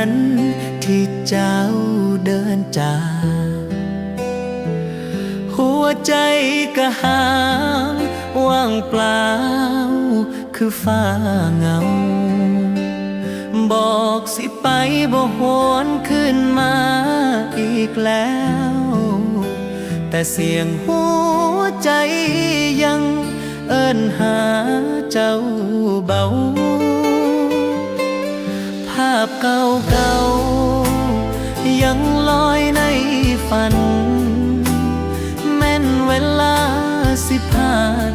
้นั้นที่เจ้าเดินจากหัวใจก็หางว่างเปล่า คือฟ้าเงา บอกสิไปบ่หวนขึ้นมาอีกแล้ว แต่เสียงหัวใจยังเอิ้นหาเจ้าเบาาพเก่าๆยังลอยในฝัน แม่นเวลาสิผ่าน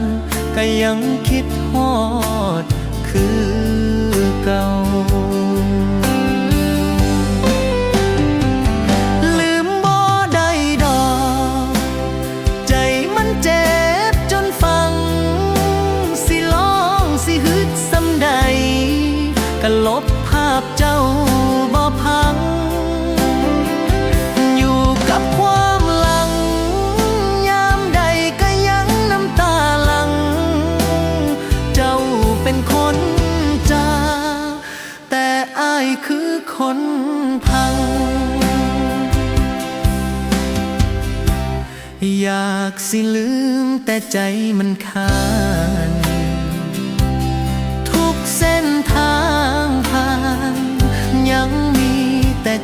ก็ยังคิดฮอด บเจ้าบ่พัง อยู่กับความหลัง ยามใดก็ยังน้ำตาหลัง เจ้าเป็นคนจาแต่อายคือคนพัง อยากสิลืมแต่ใจมันคาน ทุกเส้นทาง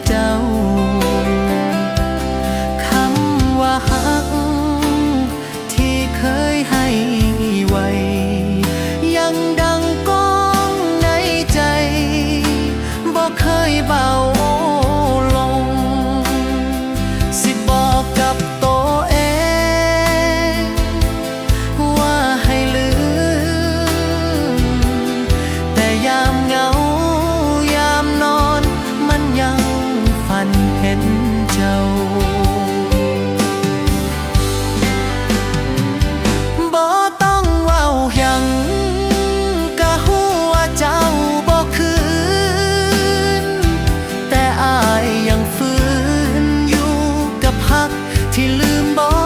จ้า คำว่าหัก ที่เคยให้ไว้ ยังดังก้องในใจบอกเคยเบา ที่ลืมบอก